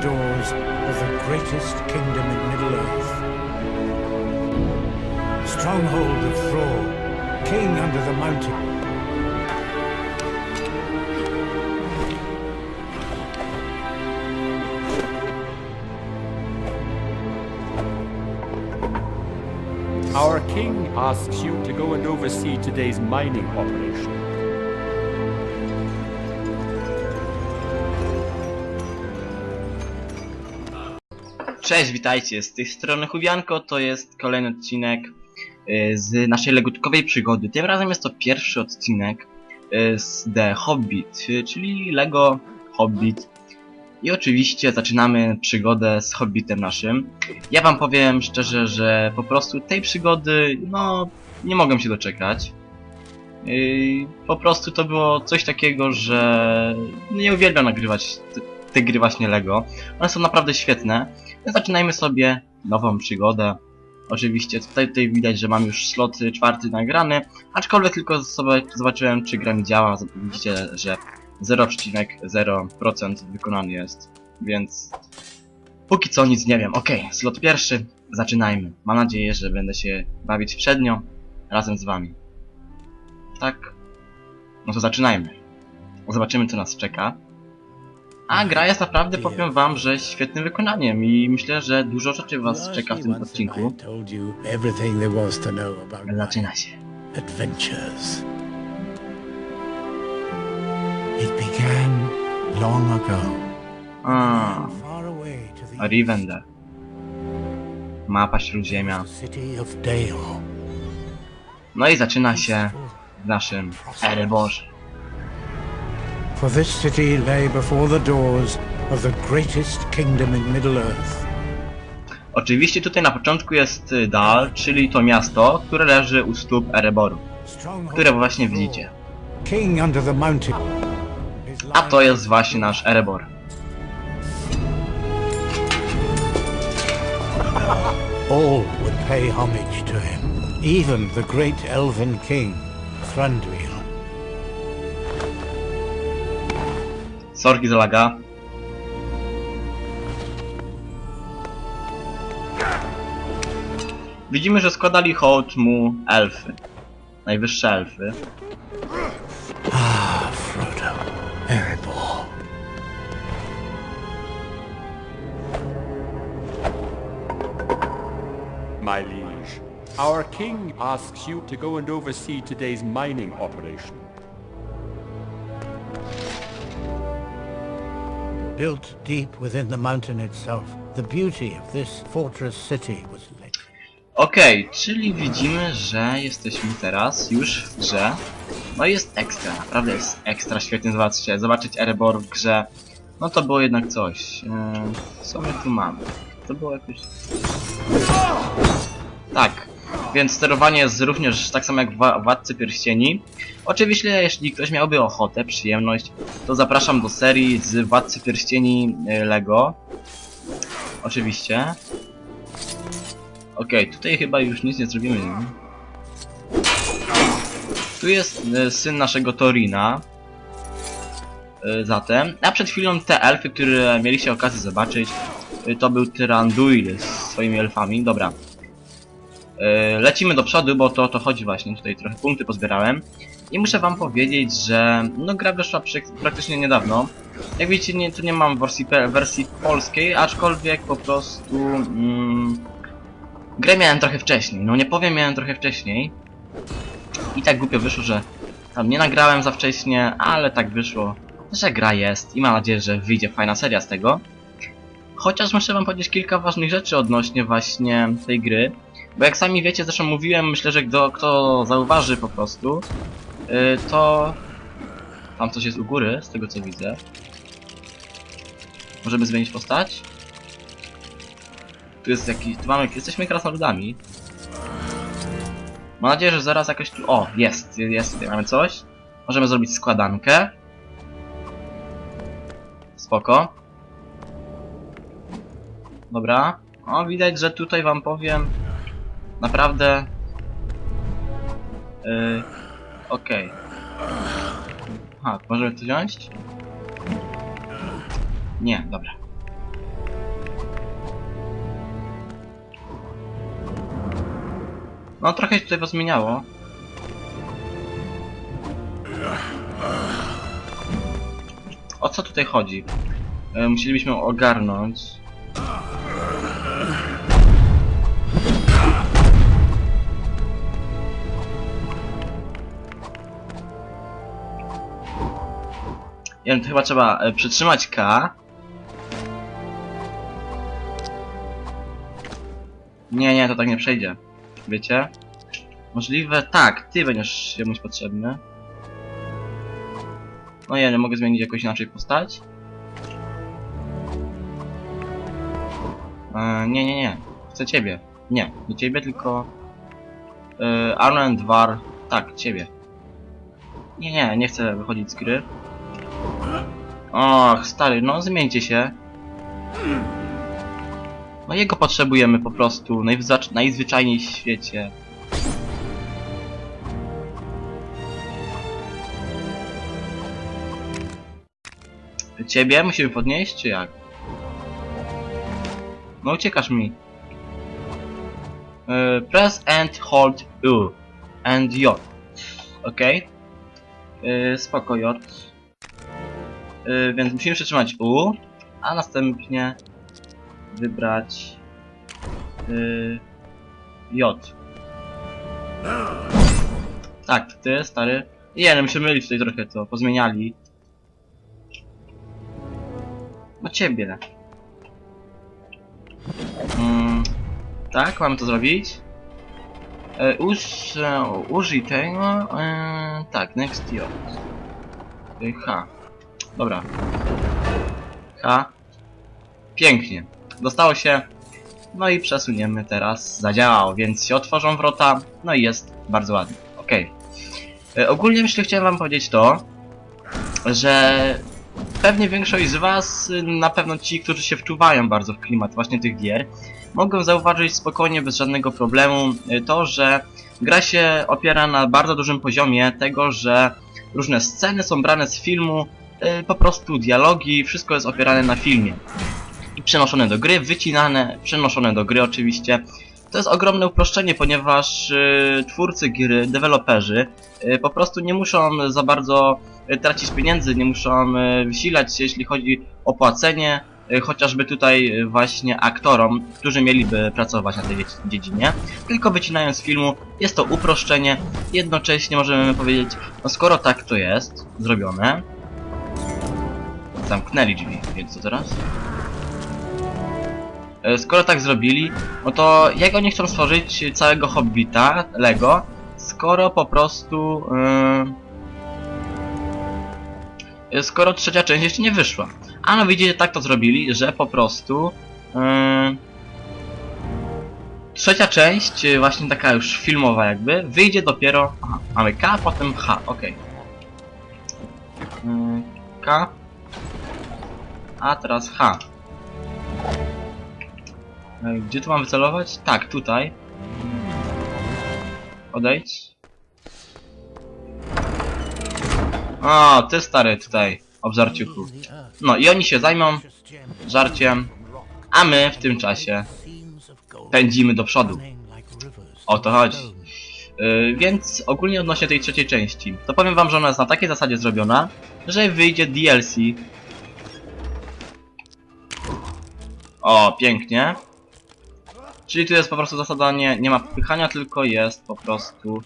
doors of the greatest kingdom in Middle-earth. Stronghold of Thrall, king under the mountain. Our king asks you to go and oversee today's mining operation. Cześć, witajcie, z tej strony Chubianko, to jest kolejny odcinek y, z naszej legutkowej przygody. Tym razem jest to pierwszy odcinek y, z The Hobbit, y, czyli Lego Hobbit. I oczywiście zaczynamy przygodę z Hobbitem naszym. Ja wam powiem szczerze, że po prostu tej przygody, no, nie mogę się doczekać. Po prostu to było coś takiego, że nie uwielbiam nagrywać te, gry właśnie Lego. One są naprawdę świetne. Zaczynajmy sobie nową przygodę. Oczywiście tutaj, tutaj widać, że mam już slot czwarty nagrany, aczkolwiek tylko sobie zobaczyłem, czy gra mi działa. Widzicie, że 0,0% wykonany jest, więc póki co nic nie wiem. Okej, slot pierwszy, zaczynajmy. Mam nadzieję, że będę się bawić przednio razem z wami. Tak? No to zaczynajmy. Zobaczymy, co nas czeka. A gra jest naprawdę, powiem wam, że świetnym wykonaniem i myślę, że dużo rzeczy was czeka w tym odcinku. Zaczyna się. adventures. It began long ago. Rivendell. Mapa Śródziemia. No i zaczyna się w naszym Ereborze. For this city lay before the doors of the greatest kingdom in Middle-earth. Oczywiście tutaj na początku jest y, Dal, czyli to miasto, które leży u stóp Ereboru, które właśnie widzicie. A to jest właśnie nasz Erebor. All would pay homage to him, even the great elven king, Thranduil. Sorki za laga. Widzimy, że składali hołd mu elfy. Najwyższe elfy. Ah, Frodo, Erebor. My liege, our king asks you to go and oversee today's mining operation. Built deep within the mountain itself, the beauty of this fortress city was. Okej, czyli widzimy, że jesteśmy teraz już w grze. No i jest ekstra, naprawdę jest ekstra, świetnie zobaczcie, zobaczyć Erebor w grze. No to było jednak coś. Yy, co my tu mamy? To było jakoś... Więc sterowanie jest również tak samo jak w Władcy Pierścieni. Oczywiście, jeśli ktoś miałby ochotę, przyjemność, to zapraszam do serii z Władcy Pierścieni yy, Lego. Oczywiście. Okej, tutaj chyba już nic nie zrobimy. nie? Tu jest e, syn naszego Torina. E, zatem, a przed chwilą te elfy, które mieliście okazję zobaczyć, e, to był Tyranduil z swoimi elfami. Dobra. E, lecimy do przodu, bo to to chodzi właśnie. Tutaj trochę punkty pozbierałem. I muszę wam powiedzieć, że no gra wyszła praktycznie niedawno. Jak widzicie, nie, tu nie mam wersji, wersji polskiej, aczkolwiek po prostu... Mm, Grę miałem trochę wcześniej, no nie powiem, miałem trochę wcześniej. I tak głupio wyszło, że tam nie nagrałem za wcześnie, ale tak wyszło, że gra jest i mam nadzieję, że wyjdzie fajna seria z tego. Chociaż muszę wam powiedzieć kilka ważnych rzeczy odnośnie właśnie tej gry. Bo jak sami wiecie, zresztą mówiłem, myślę, że kto, kto zauważy po prostu, yy, to... Tam coś jest u góry, z tego co widzę. Możemy zmienić postać? Tu jest jakiś. Tu mamy. Jesteśmy krasnoludami. Mam nadzieję, że zaraz jakoś tu. O, jest, jest tutaj mamy coś. Możemy zrobić składankę. Spoko. Dobra. O, widać, że tutaj wam powiem. Naprawdę... Yy, Okej. Okay. Możemy to wziąć? Nie, dobra. No trochę się tutaj pozmieniało. O co tutaj chodzi? Y, musielibyśmy ogarnąć. Wiem, chyba trzeba e, przytrzymać K. Nie, nie, to tak nie przejdzie. Wiecie? Możliwe, tak, ty będziesz komuś potrzebny. No ja nie mogę zmienić jakoś inaczej postać. E, nie, nie, nie. Chcę ciebie. Nie, nie ciebie, tylko... E, Arnold War. Tak, ciebie. Nie, nie, nie chcę wychodzić z gry. Och, stary, no zmieńcie się. No jego potrzebujemy po prostu, najzwyczajniej w świecie. Ciebie musimy podnieść, czy jak? No uciekasz mi. E, press and hold U. And J. Okej. Okay. Spoko J. Y, więc musimy przytrzymać U, a następnie wybrać y, J. Tak, ty, stary. No my się myli tutaj trochę to, pozmieniali. No ciebie. Mm, tak, mamy to zrobić. E, uż, e, użyj tego. E, tak, next J. E, H. Dobra. H. Pięknie. Dostało się. No i przesuniemy teraz. Zadziałało, więc się otworzą wrota. No i jest bardzo ładnie. Ok. Ogólnie myślę, chciałem wam powiedzieć to, że pewnie większość z was, y, na pewno ci, którzy się wczuwają bardzo w klimat właśnie tych gier, mogą zauważyć spokojnie, bez żadnego problemu, y, to, że gra się opiera na bardzo dużym poziomie tego, że różne sceny są brane z filmu, po prostu dialogi, wszystko jest opierane na filmie. I przenoszone do gry, wycinane, przenoszone do gry oczywiście. To jest ogromne uproszczenie, ponieważ y, twórcy gry, deweloperzy y, po prostu nie muszą za bardzo y, tracić pieniędzy, nie muszą y, wysilać się, jeśli chodzi o płacenie, y, chociażby tutaj y, właśnie aktorom, którzy mieliby pracować na tej dzie- dziedzinie, tylko wycinają z filmu. Jest to uproszczenie, jednocześnie możemy powiedzieć, no skoro tak to jest zrobione, zamknęli drzwi, więc co teraz? E, Skoro tak zrobili, no to jak oni chcą stworzyć całego Hobbita, Lego, skoro po prostu... Yy, skoro trzecia część jeszcze nie wyszła. A no widzicie, tak to zrobili, że po prostu... Yy, trzecia część, właśnie taka już filmowa jakby, wyjdzie dopiero... Aha, mamy K, potem H, okej. Yy, K. A teraz H. E, Gdzie tu mam wycelować? Tak, tutaj. Odejdź. O, ty stary tutaj, obżarciuchu. No i oni się zajmą żarciem, a my w tym czasie pędzimy do przodu. O to chodzi. Yy, więc ogólnie odnośnie tej trzeciej części, to powiem wam, że ona jest na takiej zasadzie zrobiona, że wyjdzie DLC. O, pięknie. Czyli tu jest po prostu zasada nie, nie ma popychania, tylko jest po prostu...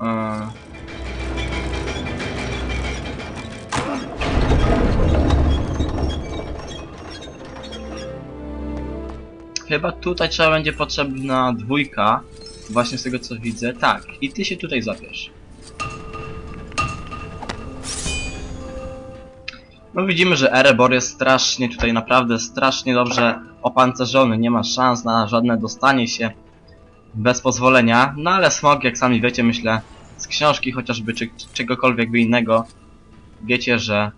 Eee. Chyba tutaj trzeba będzie potrzebna dwójka, właśnie z tego co widzę. Tak, i ty się tutaj zapiesz. No widzimy, że Erebor jest strasznie tutaj naprawdę strasznie dobrze opancerzony, nie ma szans na żadne dostanie się bez pozwolenia, no ale Smog, jak sami wiecie, myślę, z książki chociażby, czy czegokolwiek by innego, wiecie, że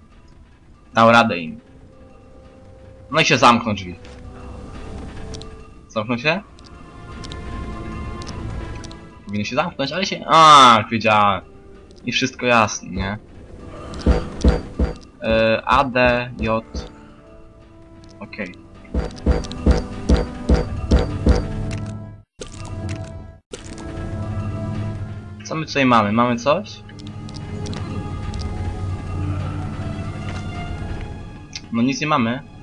dał radę im. No i się zamkną drzwi. Zamkną się? Powinny się zamknąć, ale się... A, wiedziałem. I wszystko jasne, nie? E, A, D, J. Okej. Co my tutaj mamy? Mamy coś? No nic nie mamy.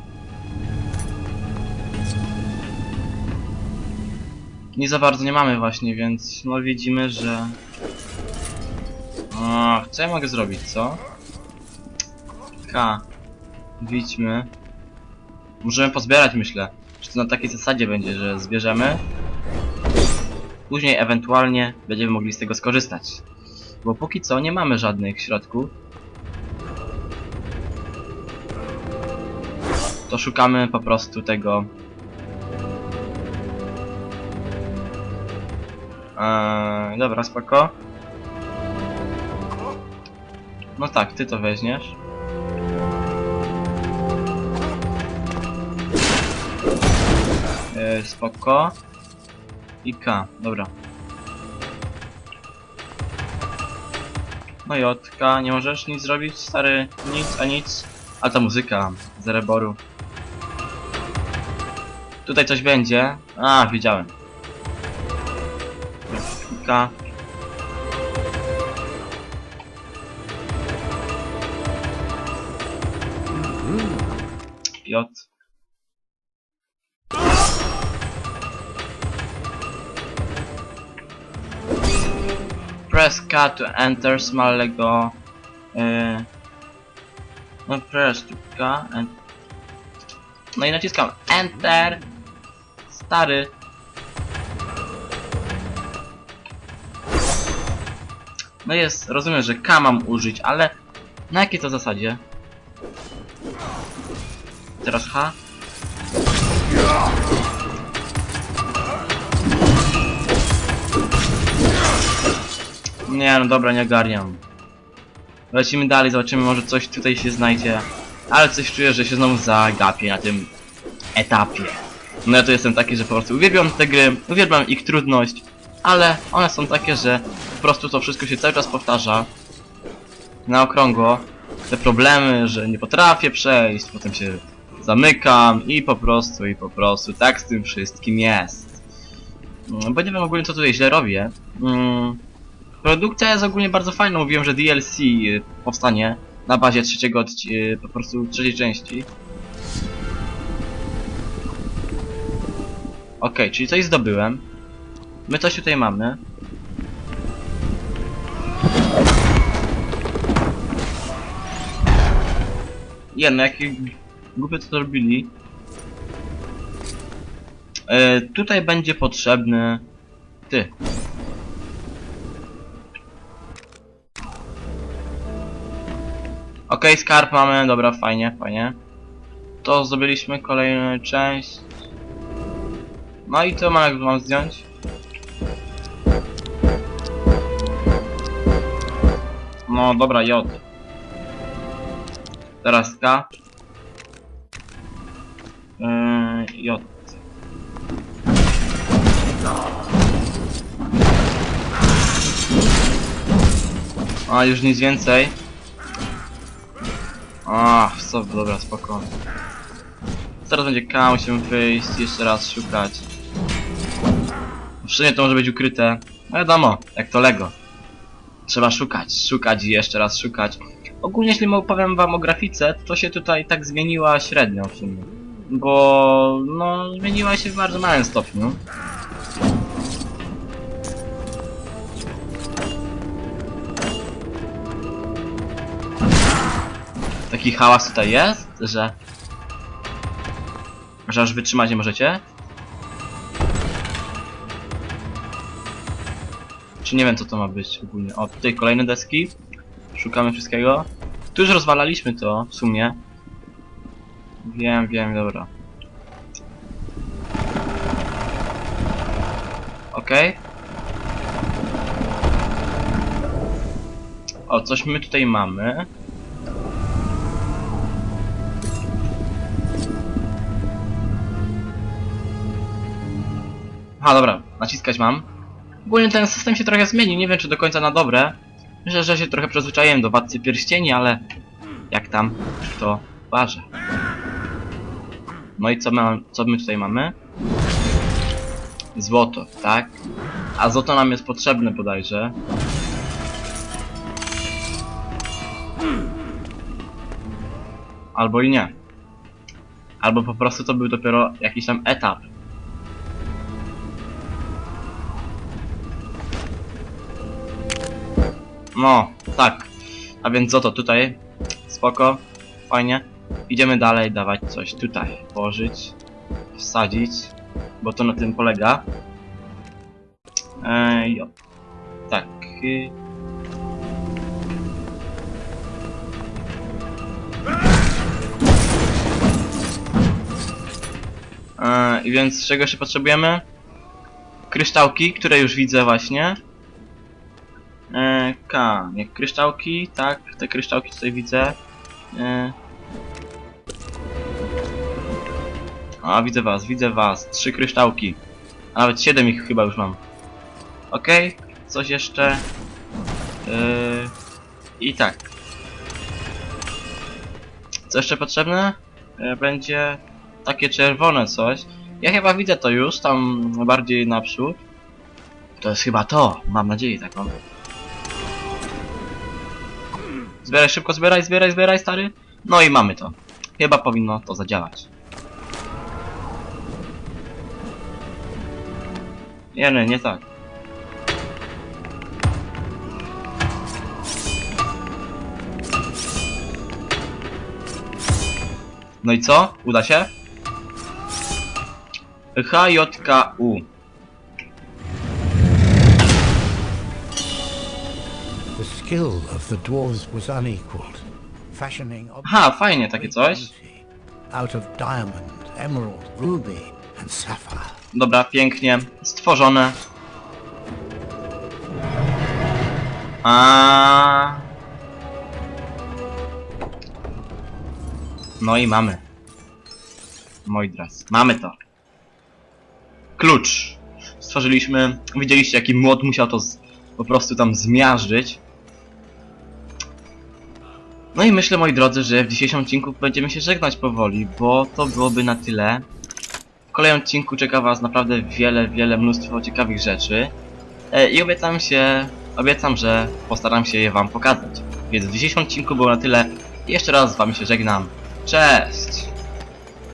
Nie za bardzo nie mamy właśnie, więc no widzimy, że... O, co ja mogę zrobić, co? K. Widźmy. Możemy pozbierać, myślę. Czy to na takiej zasadzie będzie, że zbierzemy. Później ewentualnie będziemy mogli z tego skorzystać. Bo póki co nie mamy żadnych środków. To szukamy po prostu tego. Eee, dobra, spoko. No tak, ty to weźmiesz. Eee, spoko. I K, dobra. No K, nie możesz nic zrobić, stary? Nic, a nic. A ta muzyka z Reboru. Tutaj coś będzie. A, widziałem. K. J. Press K to enter smalego. Yy, no press to K and... No i naciskam Enter. Stary. No jest, rozumiem, że K mam użyć, ale na jakiej to zasadzie? Teraz H? Nie no dobra, nie ogarniam. Lecimy dalej, zobaczymy może coś tutaj się znajdzie. Ale coś czuję, że się znowu zagapię na tym etapie. No ja to jestem taki, że po prostu uwielbiam te gry, uwielbiam ich trudność, ale one są takie, że po prostu to wszystko się cały czas powtarza. Na okrągło. Te problemy, że nie potrafię przejść, potem się zamykam i po prostu, i po prostu tak z tym wszystkim jest. Mm, Bo nie wiem ogólnie co tutaj źle robię. Mm, Produkcja jest ogólnie bardzo fajna, mówiłem, że DLC y, powstanie na bazie trzeciego y, po prostu trzeciej części. Okej, czyli coś zdobyłem. My coś tutaj mamy. Jedno, jakie głupie to zrobili. E, tutaj będzie potrzebny... Ty. Okej, skarb mamy, dobra, fajnie, fajnie. To zdobyliśmy kolejną część. No i to mam, mam zdjąć. No dobra, J. Teraz K. Yy, J. A, już nic więcej. A, co, dobra, spokojnie. Teraz będzie K, musimy wyjść, jeszcze raz szukać. W sumie to może być ukryte. No wiadomo, jak to Lego. Trzeba szukać, szukać i jeszcze raz szukać. Ogólnie jeśli opowiem wam o grafice, to się tutaj tak zmieniła średnio w sumie. Bo, no, zmieniła się w bardzo małym stopniu. Taki hałas tutaj jest, że... Że aż wytrzymać nie możecie? Czy nie wiem co to ma być ogólnie. O, tutaj kolejne deski. Szukamy wszystkiego. Tu już rozwalaliśmy to w sumie. Wiem, wiem, dobra. Okej. O, coś my tutaj mamy. Aha, dobra, naciskać mam. Ogólnie ten system się trochę zmienił, nie wiem czy do końca na dobre. Myślę, że się trochę przyzwyczaiłem do Władcy Pierścieni, ale jak tam kto uważa. No i co my, co my tutaj mamy? Złoto, tak? A złoto nam jest potrzebne bodajże. Albo i nie. Albo po prostu to był dopiero jakiś tam etap. No, tak. A więc co to tutaj? Spoko, fajnie. Idziemy dalej, dawać coś tutaj. Położyć, wsadzić, bo to na tym polega. Eee, jo. Tak. Eee, I więc czego jeszcze potrzebujemy? Kryształki, które już widzę właśnie. E, K, nie, kryształki, tak, te kryształki tutaj widzę. E... A, widzę was, widzę was, trzy kryształki. A nawet siedem ich chyba już mam. Okej, coś jeszcze. E... I tak. Co jeszcze potrzebne? E, będzie takie czerwone coś. Ja chyba widzę to już, tam bardziej naprzód. To jest chyba to, mam nadzieję taką. Zbieraj szybko, zbieraj, zbieraj, zbieraj, stary. No i mamy to. Chyba powinno to zadziałać. Nie, nie, nie tak. No i co? Uda się? HJKU. Skill of the dwarves was unequaled, fashioning Aha, fajnie takie coś. out of diamond, emerald, ruby, and sapphire. Dobra, pięknie. Stworzone. A. No i mamy. Moi drodzy, mamy to. Klucz. Stworzyliśmy. Widzieliście jaki młot musiał to z, po prostu tam zmiażdżyć. No i myślę moi drodzy, że w dzisiejszym odcinku będziemy się żegnać powoli, bo to byłoby na tyle. W kolejnym odcinku czeka Was naprawdę wiele, wiele mnóstwo ciekawych rzeczy. E, I obiecam się, obiecam, że postaram się je Wam pokazać. Więc w dzisiejszym odcinku było na tyle. Jeszcze raz z Wami się żegnam. Cześć!